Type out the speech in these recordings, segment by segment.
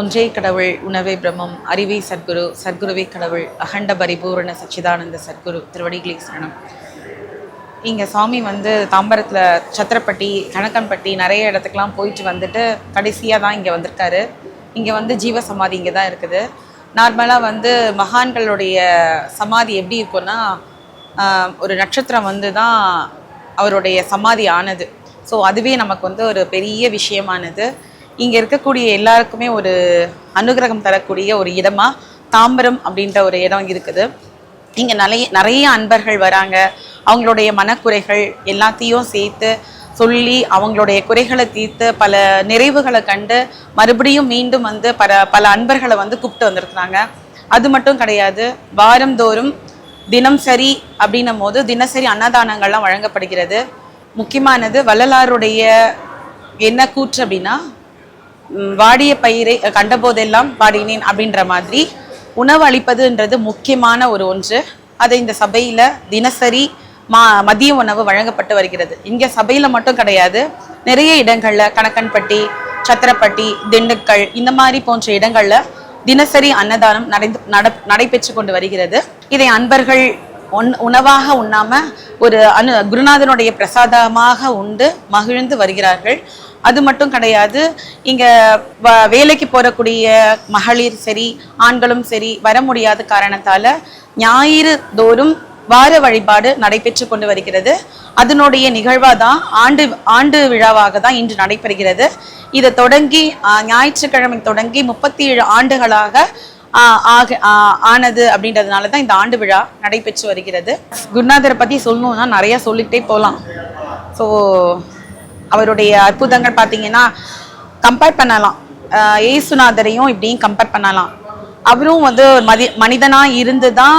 ஒன்றே கடவுள் உணவே பிரம்மம் அறிவை சத்குரு சத்குருவே கடவுள் அகண்ட பரிபூரண சச்சிதானந்த சத்குரு திருவடிகளே சரணம். இங்கே சாமி வந்து தாம்பரத்தில் சத்திரப்பட்டி கணக்கன்பட்டி நிறைய இடத்துக்குலாம் போயிட்டு வந்துட்டு கடைசியாக தான் இங்கே வந்திருக்காரு. இங்கே வந்து ஜீவ சமாதி இங்கே தான் இருக்குது. நார்மலாக வந்து மகான்களுடைய சமாதி எப்படி இருக்கும்னா ஒரு நட்சத்திரம் வந்து தான் அவருடைய சமாதி ஆனது. ஸோ அதுவே நமக்கு வந்து ஒரு பெரிய விஷயமானது. இங்கே இருக்கக்கூடிய எல்லாருக்குமே ஒரு அனுகிரகம் தரக்கூடிய ஒரு இடமா தாம்பரம் அப்படின்ற ஒரு இடம் இருக்குது. இங்கே நிறைய நிறைய அன்பர்கள் வராங்க. அவங்களுடைய மனக்குறைகள் எல்லாத்தையும் சேர்த்து சொல்லி அவங்களுடைய குறைகளை தீர்த்து பல நிறைவுகளை கண்டு மறுபடியும் மீண்டும் வந்து பல பல அன்பர்களை வந்து கூப்பிட்டு வந்திருக்கிறாங்க. அது மட்டும் கிடையாது வாரந்தோறும் தினம் சரி அப்படின்னும் போது தினசரி அன்னதானங்கள்லாம் வழங்கப்படுகிறது. முக்கியமானது வள்ளலாருடைய என்ன கூற்று அப்படின்னா வாடிய பயிரை கண்டபோதெல்லாம் வாடினேன் அப்படின்ற மாதிரி உணவு அளிப்பதுன்றது முக்கியமான ஒரு ஒன்று. அதை இந்த சபையில் தினசரி மா மதிய உணவு வழங்கப்பட்டு வருகிறது. இங்கே சபையில் மட்டும் கிடையாது. நிறைய இடங்களில் கணக்கன்பட்டி சத்திரப்பட்டி திண்டுக்கல் இந்த மாதிரி போன்ற இடங்களில் தினசரி அன்னதானம் நடந்து நட நடைபெற்று கொண்டு வருகிறது. இதை அன்பர்கள் ஒன் உணவாக உண்ணாம ஒரு அனு குருநாதனுடைய பிரசாதமாக உண்டு மகிழ்ந்து வருகிறார்கள். அது மட்டும் கிடையாது. இங்கே வ- வேலைக்கு போகக்கூடிய மகளிர் சரி ஆண்களும் சரி வர முடியாத காரணத்தால் ஞாயிறு தோறும் வார வழிபாடு நடைபெற்று கொண்டு வருகிறது. அதனுடைய நிகழ்வாக தான் ஆண்டு ஆண்டு விழாவாக தான் இன்று நடைபெறுகிறது. இதை தொடங்கி ஞாயிற்றுக்கிழமை தொடங்கி முப்பத்தி ஏழு ஆண்டுகளாக ஆக ஆனது அப்படின்றதுனால தான் இந்த ஆண்டு விழா நடைபெற்று வருகிறது. குருநாதரை பற்றி சொல்லணும்னா நிறையா சொல்லிக்கிட்டே போகலாம் ஸோ அவருடைய அற்புதங்கள் பார்த்தீங்கன்னா கம்பேர் பண்ணலாம். ஏசுநாதரையும் இப்படியும் கம்பேர் பண்ணலாம். அவரும் வந்து ஒரு மதி மனிதனாக இருந்து தான்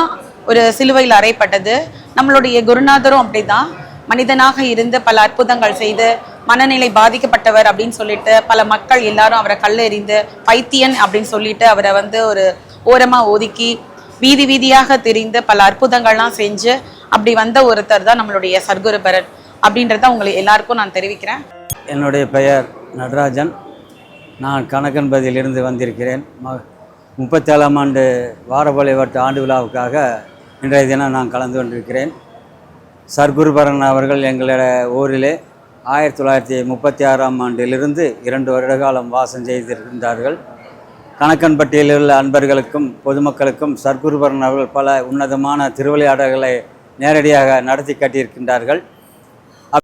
ஒரு சிலுவையில் அறையப்பட்டது. நம்மளுடைய குருநாதரும் அப்படி தான் மனிதனாக இருந்து பல அற்புதங்கள் செய்து மனநிலை பாதிக்கப்பட்டவர் அப்படின்னு சொல்லிட்டு பல மக்கள் எல்லாரும் அவரை கல் எறிந்து பைத்தியன் அப்படின்னு சொல்லிட்டு அவரை வந்து ஒரு ஓரமாக ஒதுக்கி வீதி வீதியாக தெரிந்து பல அற்புதங்கள்லாம் செஞ்சு அப்படி வந்த ஒருத்தர் தான் நம்மளுடைய சர்க்குருபரன் அப்படின்றத உங்களுக்கு எல்லாருக்கும் நான் தெரிவிக்கிறேன். என்னுடைய பெயர் நடராஜன். நான் கணக்கன்பதியிலிருந்து வந்திருக்கிறேன். ம முப்பத்தேழாம் ஆண்டு வாரபொழி வட்ட ஆண்டு விழாவுக்காக இன்றைய தினம் நான் கலந்து கொண்டிருக்கிறேன். சர்க்குருபரன் அவர்கள் எங்களோட ஊரிலே ஆயிரத்தி தொள்ளாயிரத்தி முப்பத்தி ஆறாம் ஆண்டிலிருந்து இரண்டு வருட காலம் வாசம் செய்திருந்தார்கள். கணக்கன்பட்டியில் உள்ள அன்பர்களுக்கும் பொதுமக்களுக்கும் சர்க்குருபரன் அவர்கள் பல உன்னதமான திருவிளையாடல்களை நேரடியாக நடத்தி காட்டியிருக்கின்றார்கள்.